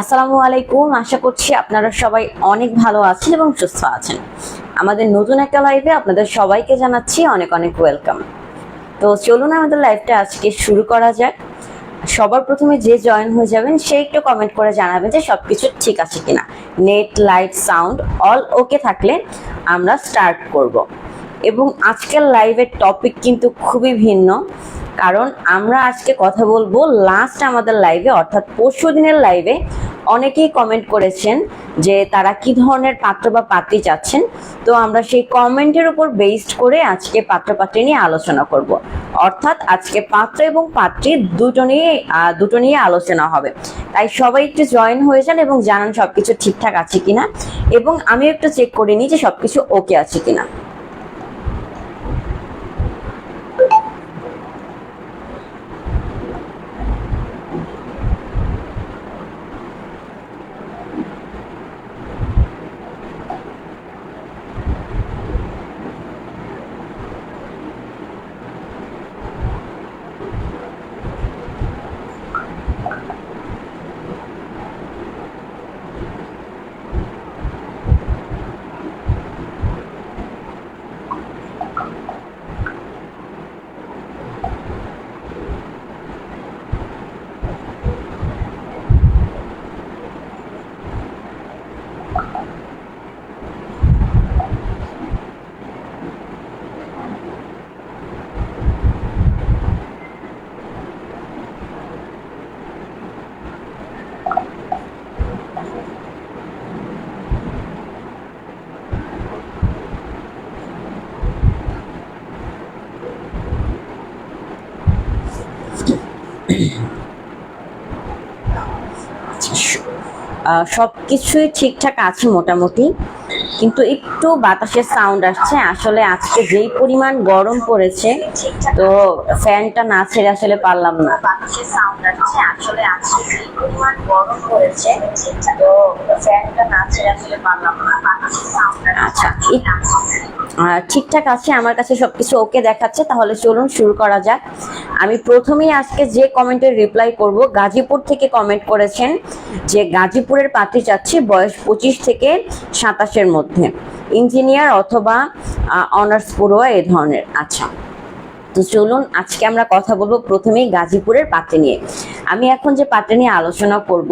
আসসালামু আলাইকুম। আশা করছি আপনারা সবাই অনেক ভালো আছেন এবং সুস্থ আছেন। আমাদের নতুন একটা লাইভে আপনাদের সবাইকে জানাচ্ছি অনেক অনেক ওয়েলকাম তো চলুন আমাদের লাইভটা আজকে শুরু করা যাক। সবার প্রথমে যে জয়েন হয়ে যাবেন, সে একটু কমেন্ট করে জানাবেন যে সবকিছু ঠিক আছে কিনা। Net light sound all okay থাকলে আমরা স্টার্ট করব। এবং আজকের লাইভের টপিক কিন্তু খুবই ভিন্ন। কারণ আমরা আজকে কথা বলব লাস্ট আমাদের লাইভে অর্থাৎ পরশু দিনের লাইভে অনেকেই কমেন্ট করেছেন যে তারা কি ধরনের পাত্র বা পাত্রী চাচ্ছেন। তো আমরা সেই কমেন্টের উপর বেসড করে আজকে পাত্র পাত্রী নিয়ে আলোচনা করব। অর্থাৎ আজকে পাত্র এবং পাত্রী দুটো নিয়ে দুটো নিয়ে আলোচনা হবে। তাই সবাই একটু জয়েন হয়ে যান এবং জানান সবকিছু ঠিকঠাক আছে কিনা। এবং আমি একটু চেক করে নিই যে সবকিছু ওকে আছে কিনা। সব কিছুই ঠিকঠাক আছে মোটামুটি। কিন্তু একটু বাতাসের সাউন্ড আসছে। আসলে আজকে যেই পরিমাণ গরম পড়েছে তো ফ্যানটা না ছেড়ে আসলে পারলাম না। বাতাসের সাউন্ড আসছে আসলে আজকে যেই পরিমাণ গরম পড়েছে তো ফ্যানটা না ছেড়ে আসলে পারলাম না। বাতাসের সাউন্ড আচ্ছা ঠিকঠাক আছে আমার কাছে সবকিছু ওকে দেখাচ্ছে তাহলে চলুন শুরু করা যাক। আমি প্রথমেই আজকে যে কমেন্টের রিপ্লাই করব গাজীপুর থেকে কমেন্ট করেছেন যে গাজীপুরের পাত্রী চাচ্ছি বয়স পঁচিশ থেকে সাতাশের মধ্যে। ইঞ্জিনিয়ার অথবা অনার্স পড়ুয়া এ ধরনের। আচ্ছা তো চলুন আজকে আমরা কথা বলব প্রথমেই গাজীপুরের পাত্রে নিয়ে। আমি এখন যে পাত্রে নিয়ে আলোচনা করব,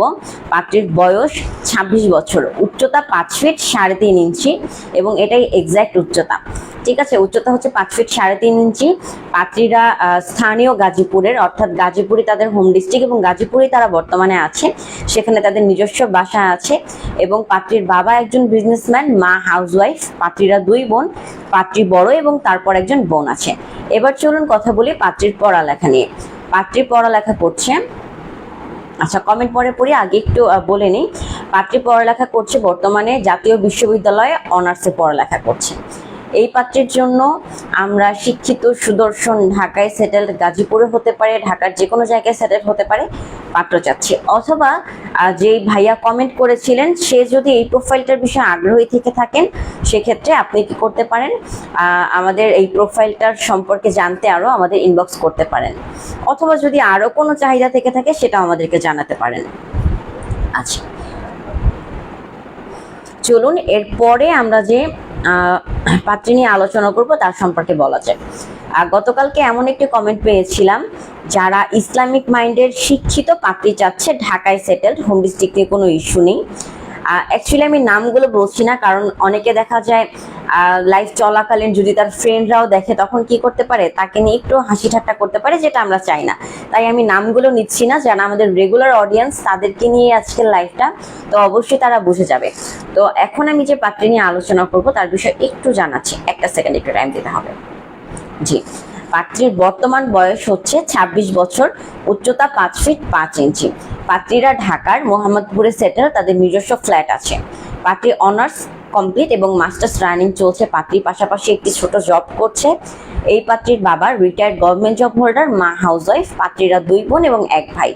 পাত্রের বয়স ২৬ বছর। উচ্চতা পাঁচ ফিট সাড়ে তিন ইঞ্চি এবং এটাই এক্স্যাক্ট উচ্চতা। ঠিক আছে, উচ্চতা হচ্ছে পাঁচ ফিট সাড়ে তিন ইঞ্চি। পাত্রীরা স্থানীয় গাজীপুরের, অর্থাৎ গাজীপুরই তাদের হোম ডিস্ট্রিক্ট এবং গাজীপুরেই তারা বর্তমানে আছে। সেখানে তাদের নিজস্ব বাসা আছে এবং পাত্রীর বাবা একজন বিজনেসম্যান মা হাউসওয়াইফ পাত্রীরা দুই বোন, পাত্রী বড় এবং তারপর একজন বোন আছে। এবার চলুন কথা বলি পাত্রীর পড়ালেখা নিয়ে। পাত্রী পড়ালেখা করছে আচ্ছা কমেন্ট পরে পড়ি, আগে একটু বলে নিই। পাত্রী পড়ালেখা করছে বর্তমানে জাতীয় বিশ্ববিদ্যালয়ে অনার্সে পড়ালেখা করছে। এই পাত্রের জন্য আমরা শিক্ষিত সুদর্শন ঢাকায় সেটেল গাজীপুরে হতে পারে, ঢাকার যে কোনো জায়গায় সেটেল হতে পারে, পাত্র চাচ্ছি। অথবা যে ভাইয়া কমেন্ট করেছিলেন, সে যদি এই প্রোফাইলটার বিষয়ে আগ্রহী থেকে থাকেন, সেক্ষেত্রে আপনি কি করতে পারেন? আমাদের এই প্রোফাইলটার সম্পর্কে জানতে আরও আমাদের ইনবক্স করতে পারেন। অথবা যদি আরও কোনো চাহিদা থেকে থাকে সেটা আমাদেরকে জানাতে পারেন। আচ্ছা। চলুন, এরপরে আমরা যে পাত্রী নিয়ে আলোচনা করব, তার সম্পর্কে বলা যায় আর গতকালকে এমন একটি কমেন্ট পেয়েছিলাম, যারা ইসলামিক মাইন্ডের শিক্ষিত পাত্রী চাচ্ছে, ঢাকায় সেটেলড হোম ডিস্ট্রিক্ট নিয়ে কোনো ইস্যু নেই। অ্যাকচুয়ালি আমি নামগুলো বলছি না, কারণ অনেকে দেখা যায় লাইফ চলাকালীন যদি তার ফ্রেন্ডরাও দেখে, তখন কি করতে পারে? তাকে নিয়ে একটু হাসি ঠাট্টা করতে পারে, যেটা আমরা চাই না। তাই আমি নামগুলো নিচ্ছি না, যারা আমাদের রেগুলার অডিয়েন্স তাদেরকে নিয়ে আজকের লাইফটা তো অবশ্যই তারা বুঝে যাবে। তো এখন আমি যে পাত্রী নিয়ে আলোচনা করব, তার বিষয়ে একটু জানাচ্ছি। একটা সেকেন্ড একটু টাইম দিতে হবে। জি। পাত্রীর বর্তমান বয়স হচ্ছে ২৬ বছর, উচ্চতা পাঁচ ফিট পাঁচ ইঞ্চি পাত্রীরা ঢাকার মোহাম্মদপুরে সেটেল তাদের নিজস্ব ফ্ল্যাট আছে। পাত্রী অনার্স কমপ্লিট এবং মাস্টার্স রানিং চলছে। পাত্রীর পাশাপাশি একটি ছোট জব করছে। এই পাত্রীর বাবা রিটায়ার্ড গভর্নমেন্ট জব হোল্ডার মা হাউস ওয়াইফ পাত্রীরা দুই বোন এবং এক ভাই।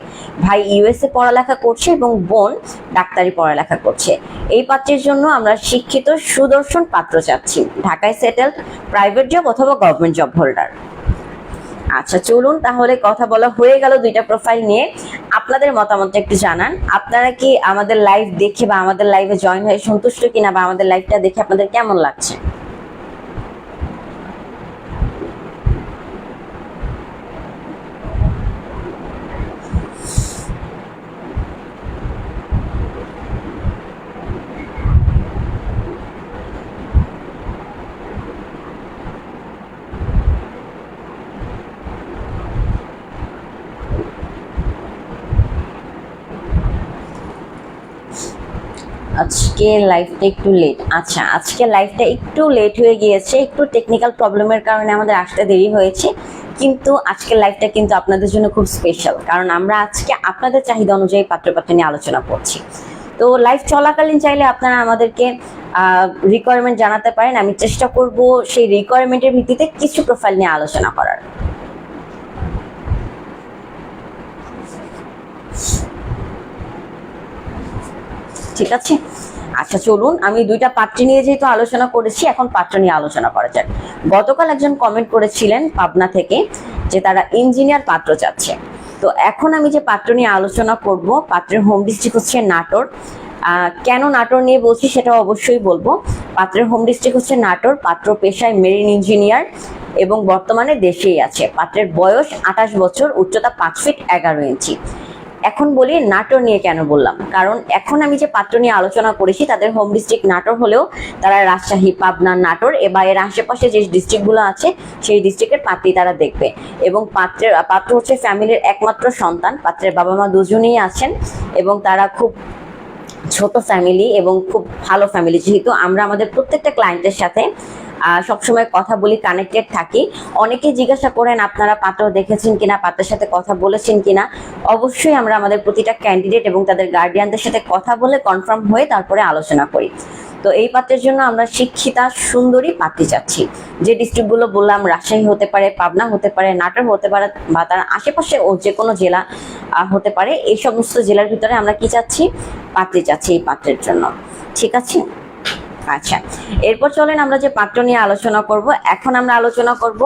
ভাই ইউএসএ পড়ালেখা করছে এবং বোন ডাক্তারি পড়ালেখা করছে। এই পাত্রের জন্য আমরা শিক্ষিত, সুদর্শন পাত্র চাচ্ছি। ঢাকায় সেটেল প্রাইভেট জব অথবা গভর্নমেন্ট জব হোল্ডার আচ্ছা চলুন তাহলে কথা বলা হয়ে গেল দুইটা প্রোফাইল নিয়ে। আপনাদের মতামত একটু জানান। আপনারা কি আমাদের লাইভ দেখে বা আমাদের লাইভে জয়েন হয়ে সন্তুষ্ট কিনা বা আমাদের লাইভটা দেখে আপনাদের কেমন লাগছে? আজকে লাইভটা একটু লেট আচ্ছা আজকে লাইভটা একটু লেট হয়ে গিয়েছে, একটু টেকনিক্যাল প্রবলেমের কারণে আমাদের আসতে দেরি হয়েছে। কিন্তু আজকের লাইভটা কিন্তু আপনাদের জন্য খুব স্পেশাল কারণ আমরা আজকে আপনাদের চাহিদা অনুযায়ী পাত্রপাত্র নিয়ে আলোচনা করছি। তো লাইভ চলাকালীন চাইলে আপনারা আমাদেরকে রিকোয়ারমেন্ট জানাতে পারেন। আমি চেষ্টা করব সেই রিকোয়ারমেন্টের ভিত্তিতে কিছু প্রোফাইল নিয়ে আলোচনা করার। ঠিক আছে? আচ্ছা চলুন, আমি দুইটা পাত্র নিয়ে যেহেতু আলোচনা করেছি, এখন পাত্র নিয়ে আলোচনা করা যাক। গতকাল একজন কমেন্ট করেছিলেন পাবনা থেকে যে তারা ইঞ্জিনিয়ার পাত্র চাচ্ছে। তো এখন আমি যে পাত্র নিয়ে আলোচনা করব, পাত্রের হোম ডিস্ট্রিক্ট হচ্ছে নাটোর। কেন নাটোর নিয়ে বলছি সেটা অবশ্যই বলব। পাত্রের হোম ডিস্ট্রিক্ট হচ্ছে নাটোর, পাত্র পেশায় মেরিন ইঞ্জিনিয়ার এবং বর্তমানে দেশেই আছে। পাত্রের বয়স আঠাশ বছর, উচ্চতা পাঁচ ফিট এগারো ইঞ্চি এখন বলি নাটোর নিয়ে কেন বললাম? কারণ এখন আমি যে পাত্র নিয়ে আলোচনা করেছি, তাদের হোম ডিস্ট্রিক্ট নাটোর হলেও তারা রাজশাহী, পাবনা নাটোর এবার এর আশেপাশে যে ডিস্ট্রিক্টগুলো আছে, সেই ডিস্ট্রিক্টের পাত্রী তারা দেখবে। এবং পাত্রের, পাত্র হচ্ছে ফ্যামিলির একমাত্র সন্তান, পাত্রের বাবা মা দুজনেই আছেন এবং তারা খুব ছোট ফ্যামিলি এবং খুব ভালো ফ্যামিলি যেহেতু আমরা আমাদের প্রত্যেকটা ক্লায়েন্টের সাথে সবসময় কথা বলি কানেক্টেড থাকি। অনেকে জিজ্ঞাসা করেন, আপনারা পাত্র দেখেছেন কিনা? পাত্রের সাথে কথা বলেছেন কিনা? অবশ্যই আমরা আমাদের প্রতিটা ক্যান্ডিডেট এবং তাদের গার্ডিয়ানদের সাথে কথা বলে কনফার্ম হয়ে তারপরে আলোচনা করি। তো এই পাত্রের জন্য আমরা শিক্ষিতা সুন্দরী পাত্রী চাচ্ছি। যে ডিস্ট্রিক্টগুলো বললাম, রাজশাহী হতে পারে, পাবনা হতে পারে, নাটোর হতে পারে বা তার আশেপাশে ও যে কোনো জেলা হতে পারে, এই সমস্ত জেলার ভিতরে আমরা কি চাচ্ছি? পাত্রী চাচ্ছি এই পাত্রের জন্য। ঠিক আছে? আচ্ছা এরপর চলেন আমরা যে পাত্র নিয়ে আলোচনা করব। এখন আমরা আলোচনা করব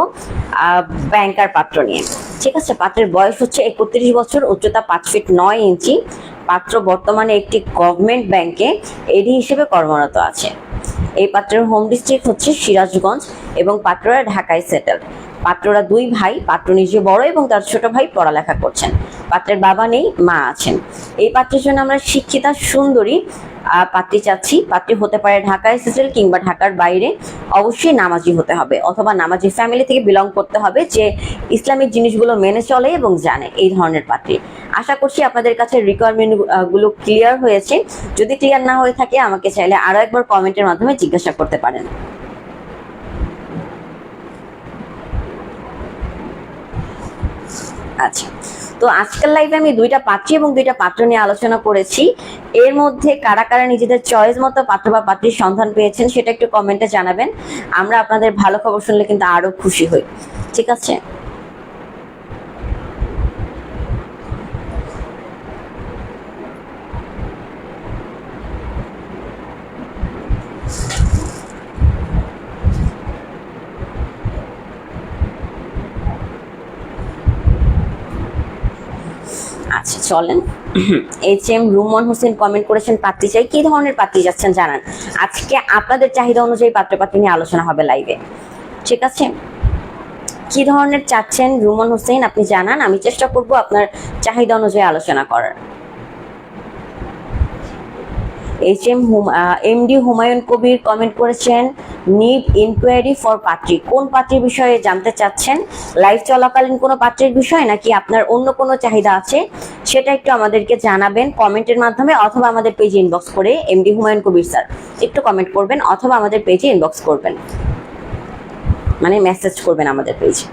ব্যাংকার পাত্র নিয়ে। ঠিক আছে, পাত্রের বয়স হচ্ছে একত্রিশ বছর, উচ্চতা পাঁচ ফিট নয় ইঞ্চি। পাত্র বর্তমানে একটি গভর্নমেন্ট ব্যাংকে এডি হিসেবে কর্মরত আছে। এই পাত্রের হোম ডিস্ট্রিক্ট হচ্ছে সিরাজগঞ্জ এবং পাত্ররা ঢাকায় সেটেল পাত্ররা দুই ভাই, পাত্র নিজে বড় এবং তার ছোট ভাই পড়ালেখা করছেন। পাত্রের বাবা নেই, মা আছেন। এই পাত্রের জন্য আমরা শিক্ষিতা সুন্দরী পাত্রী চাচ্ছি। পাত্রী হতে পারে ঢাকায় সেটেল কিংবা ঢাকার বাইরে। অবশ্যই নামাজি হতে হবে অথবা নামাজি ফ্যামিলি থেকে বিলং করতে হবে যে ইসলামিক জিনিসগুলো মেনে চলে এবং জানে এই ধরনের পাত্রী। আশা করছি আপনাদের কাছে রিকোয়ারমেন্টগুলো ক্লিয়ার হয়েছে। যদি ক্লিয়ার না হয়ে থাকে আমাকে চাইলে আরও একবার কমেন্টের মাধ্যমে জিজ্ঞাসা করতে পারেন। আচ্ছা। তো আজকাল লাইফে আমি দুইটা পাত্রী এবং দুইটা পাত্র নিয়ে আলোচনা করেছি। এর মধ্যে কারা কারা নিজেদের চয়েস মতো পাত্র বা পাত্রীর সন্ধান পেয়েছেন সেটা একটু কমেন্টে জানাবেন। আমরা আপনাদের ভালো খবর শুনলে কিন্তু আরও খুশি হই। ঠিক আছে? আচ্ছা চলেন। H M Ruman Hossain comment করেছেন, পাত্রী চাই। কি ধরনের পাত্রী যাচ্ছেন জানান। আজকে আপনাদের চাহিদা অনুযায়ী পাত্র পাত্রী নিয়ে আলোচনা হবে লাইভে ঠিক আছে? কি ধরনের চাচ্ছেন রুমন হোসেন? আপনি জানান, আমি চেষ্টা করব আপনার চাহিদা অনুযায়ী আলোচনা করার। H M MD Humayun Kabir comment করেছেন নিড ইনকোয়ারি ফর পাত্রী কোন পাত্রীর বিষয়ে জানতে চাচ্ছেন? লাইভ চলাকালীন কোনো পাত্রের বিষয় নাকি আপনার অন্য কোনো চাহিদা আছে? সেটা একটু আমাদেরকে জানাবেন কমেন্টের মাধ্যমে অথবা আমাদের পেজে ইনবক্স করে এমডি হুমায়ুন কবির স্যার একটু কমেন্ট করবেন অথবা আমাদের পেজে ইনবক্স করবেন। মানে মেসেজ করবেন আমাদের পেজে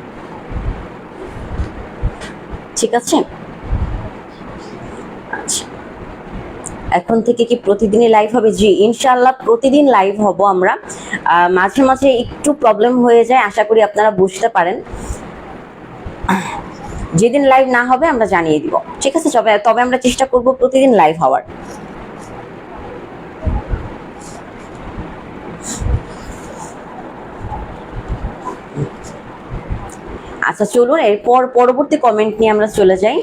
ঠিক আছে আচ্ছা এখন থেকে কি প্রতিদিনই লাইভ হবে? জি, ইনশাআল্লাহ প্রতিদিন লাইভ হব আমরা। মাঝে মাঝে একটু প্রবলেম হয়ে যায়, আশা করি আপনারা বুঝতে পারেন। যেদিন লাইভ না হবে, আমরা জানিয়ে দিব। ঠিক আছে, তবে তবে আমরা চেষ্টা করব প্রতিদিন লাইভ হওয়ার। আচ্ছা চলুন, এরপর পরবর্তী কমেন্ট নিয়ে আমরা চলে যাই।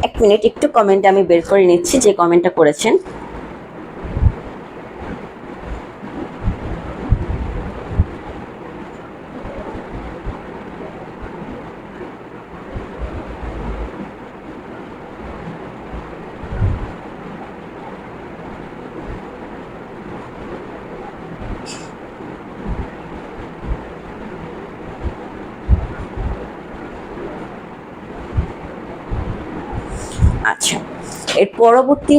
এক মিনিট একটু কমেন্টে আমি বের করে নিচ্ছি যে কমেন্টটা করেছেন আচ্ছা এর পরবর্তী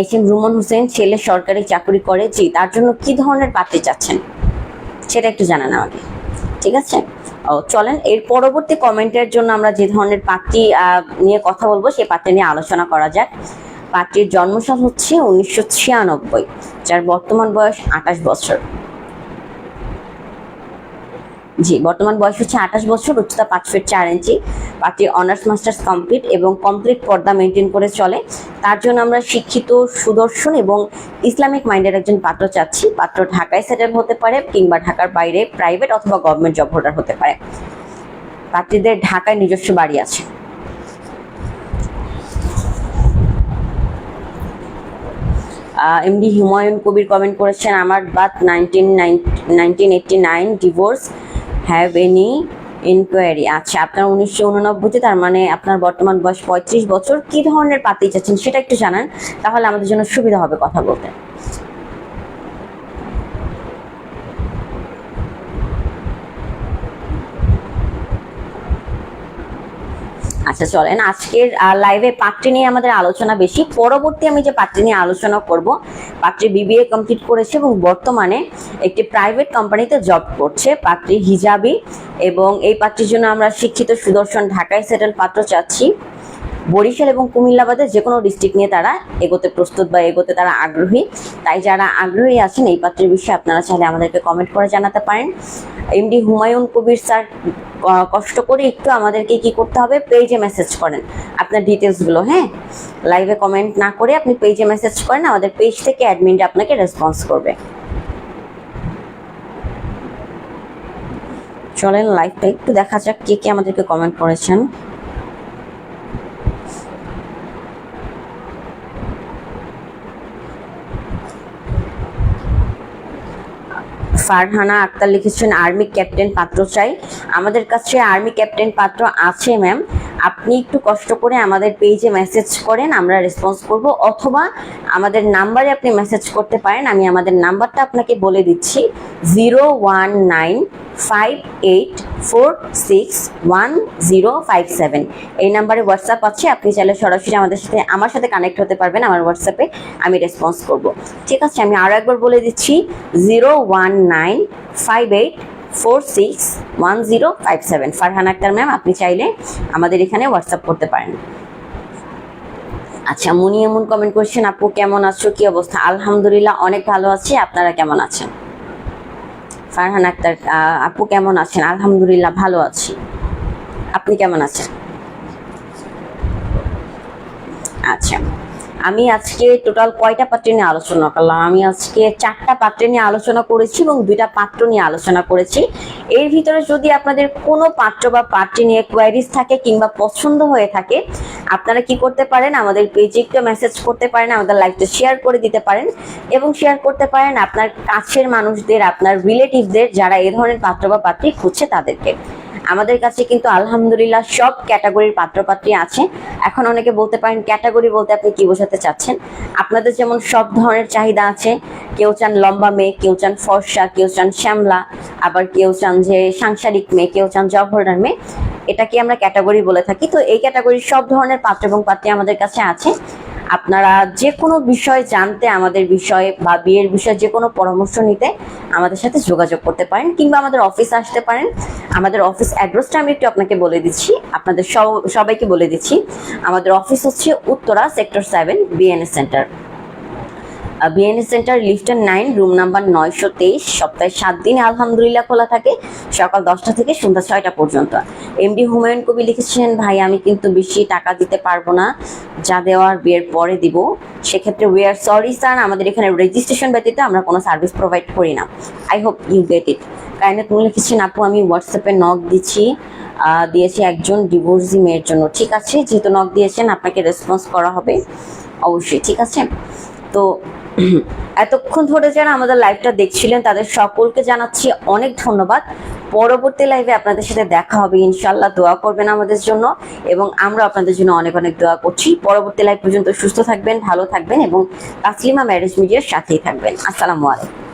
এস এম রুমন হোসেন ছেলে সরকারি চাকরি করে, জি, তার জন্য কি ধরনের পাত্রী চাচ্ছেন? সেটা একটু জানান আমাকে। ঠিক আছে? ও, চলেন, এর পরবর্তী কমেন্টের জন্য আমরা যে ধরনের পাত্রী নিয়ে কথা বলব সেই পাত্রী নিয়ে আলোচনা করা যাক। পাত্রীর জন্মসাল হচ্ছে উনিশশো ছিয়ানব্বই, যার বর্তমান বয়স আঠাশ বছর। জি, বর্তমান বয়স হচ্ছে আঠাশ বছর, উচ্চতা পাঁচ ফিট চার ইঞ্চি। পাত্রী অনার্স, মাস্টার্স কমপ্লিট এবং কমপ্লিট পর্দা মেনটেন করে চলে। তার জন্য আমরা শিক্ষিত, সুদর্শন এবং ইসলামিক মাইন্ডের একজন পাত্র চাচ্ছি। পাত্র ঢাকায় সেটেল হতে পারে কিংবা ঢাকার বাইরে প্রাইভেট অথবা গভর্নমেন্ট জব হোল্ডার হতে পারে। পাত্রীদের ঢাকায় নিজস্ব বাড়ি আছে। এমডি হুমায়ুন কবির কমেন্ট করেছেন, আমার বাদ nineteen nineteen eighty nine, divorce. Have any inquiry আচ্ছা আপনার উনিশশো উননব্বইতে তার মানে আপনার বর্তমান বয়স পঁয়ত্রিশ বছর, কি ধরনের পাতি চাচ্ছেন সেটা একটু জানান, তাহলে আমাদের জন্য সুবিধা হবে কথা বলতে। আচ্ছা চলেন, আজকের লাইভে পাত্রী নিয়ে আমাদের আলোচনা বেশি। পরবর্তী আমি যে পাত্রী নিয়ে আলোচনা করব পাত্রী বিবিএ কমপ্লিট করেছে এবং বর্তমানে একটি প্রাইভেট কোম্পানিতে জব করছে, পাত্রী হিজাবি। এবং এই পাত্রীর জন্য আমরা শিক্ষিত সুদর্শন ঢাকায় সেটেল পাত্র চাচ্ছি। বরিশাল এবং কুমিল্লা বাদে যে কোনো ডিস্ট্রিক্ট নিয়ে তারা এগোতে প্রস্তুত বা এগোতে তারা আগ্রহী। তাই যারা আগ্রহী আছেন এই পাত্রের বিষয়ে আপনারা চাইলে আমাদেরকে কমেন্ট করে জানাতে পারেন। এমডি হুমায়ুন কবির স্যার কষ্ট করে একটু আমাদেরকে কি করতে হবে? পেজে মেসেজ করেন আপনার ডিটেলসগুলো হ্যাঁ? লাইভে কমেন্ট না করে আপনি পেজে মেসেজ করেন, আমাদের পেজ থেকে অ্যাডমিনটা আপনাকে রেসপন্স করবে। চলেন লাইভটা একটু দেখা যাক কে কে আমাদেরকে কমেন্ট করেছেন। ফারহানা আক্তার লিখেছেন, আর্মি ক্যাপ্টেন পাত্র চাই। আমাদের কাছে আর্মি ক্যাপ্টেন পাত্র আছে, ম্যাম। আপনি একটু কষ্ট করে আমাদের পেজে মেসেজ করেন, আমরা রেসপন্স করব। অথবা আমাদের নাম্বারে আপনি মেসেজ করতে পারেন, আমি আমাদের নাম্বারটা আপনাকে বলে দিচ্ছি, zero one nine five eight four six one zero five seven এই নাম্বারে হোয়াটসঅ্যাপ আছে, আপনি চাইলে সরাসরি আমাদের সাথে, আমার সাথে কানেক্ট হতে পারবেন, আমার হোয়াটসঅ্যাপে আমি রেসপন্স করব। ঠিক আছে, আমি আরও একবার বলে দিচ্ছি zero one nine five eight four six one zero five seven Farhan Akhtar ma'am, আপনি চাইলে আমাদের এখানে হোয়াটসঅ্যাপ করতে পারেন। আচ্ছা মুনি এমন কমেন্ট করছেন আপু কেমন আছো, কি অবস্থা? আলহামদুলিল্লাহ, অনেক ভালো আছি, আপনারা কেমন আছেন? ফারহান আক্তার আপু কেমন আছেন? আলহামদুলিল্লাহ ভালো আছি। আপনি কেমন আছেন? আচ্ছা আমি আজকে টোটাল কয়টা পাত্র নিয়ে আলোচনা করলাম? আমি আজকে চারটা পাত্র নিয়ে আলোচনা করেছি এবং দুইটা পাত্র নিয়ে আলোচনা করেছি। এর ভিতরে যদি আপনাদের কোনো পাত্র বা পাত্রী নিয়ে কোয়ারিজ থাকে কিংবা পছন্দ হয়ে থাকে, আপনারা কি করতে পারেন? আমাদের পেজে একটু মেসেজ করতে পারেন, আমাদের লাইভটা শেয়ার করে দিতে পারেন এবং শেয়ার করতে পারেন আপনার কাছের মানুষদের, আপনার রিলেটিভদের যারা এ ধরনের পাত্র বা পাত্রী খুঁজছে তাদেরকে। আমাদের কাছে কিন্তু আলহামদুলিল্লাহ সব ক্যাটাগরির পাত্রপাত্রী আছে। এখন অনেকে বলতে পারেন, ক্যাটাগরি বলতে আপনি কি বোঝাতে চাচ্ছেন? আপনাদের যেমন সব ধরনের চাহিদা আছে। কেউ চান লম্বা মেয়ে, কেউ চান ফর্সা, কেউ চান শ্যামলা, আবার কেউ চান যে সাংসারিক মেয়ে, কেউ চান জব হোল্ডার মেয়ে এটাকে আমরা ক্যাটাগরি বলে থাকি? তো এই ক্যাটাগরির সব ধরনের পাত্র এবং পাত্রী আমাদের কাছে আছে। আপনারা যে কোনো বিষয় জানতে, আমাদের বিষয়ে বা বিয়ের বিষয়ে যে কোনো পরামর্শ নিতে আমাদের সাথে যোগাযোগ করতে পারেন কিংবা আমাদের অফিস আসতে পারেন। আমাদের অফিস অ্যাড্রেসটা আমি একটু আপনাকে বলে দিচ্ছি। আপনাদের সব- সবাইকে বলে দিচ্ছি। আমাদের অফিস হচ্ছে Uttara sector seven BNS centre. BNS centre লিফটের নাইন, রুম নাম্বার নয়শো তেইশ, সপ্তাহে সাত দিন আলহামদুলিল্লাহ খোলা থাকে, সকাল দশটা থেকে সন্ধ্যা ছয়টা পর্যন্ত। এমডি হুমায়ুন কবি লিখেছেন, ভাই, আমি কিন্তু বেশি টাকা দিতে পারব না, যা দেওয়ার বিয়ের পরে দিব। সেক্ষেত্রে উই আর সরি স্যার আমাদের এখানে রেজিস্ট্রেশন ব্যতীত আমরা কোনো সার্ভিস প্রোভাইড করি না। I hope you get it kindly তুমি লিখেছেন, আপু, আমি হোয়াটসঅ্যাপে নক দিচ্ছি দিয়েছি একজন ডিভোর্সি মেয়ের জন্য। ঠিক আছে, যেহেতু নক দিয়েছেন, আপনাকে রেসপন্স করা হবে। অবশ্যই, ঠিক আছে? তো এতক্ষণ ধরে যারা আমাদের লাইভটা দেখছিলেন, তাদের সকলকে জানাচ্ছি অনেক ধন্যবাদ। পরবর্তী লাইভে আপনাদের সাথে দেখা হবে ইনশাল্লাহ দোয়া করবেন আমাদের জন্য এবং আমরা আপনাদের জন্য অনেক অনেক দোয়া করছি। পরবর্তী লাইভ পর্যন্ত সুস্থ থাকবেন, ভালো থাকবেন এবং তাসলিমা ম্যারেজ মিডিয়ার সাথেই থাকবেন। আসসালামু আলাইকুম।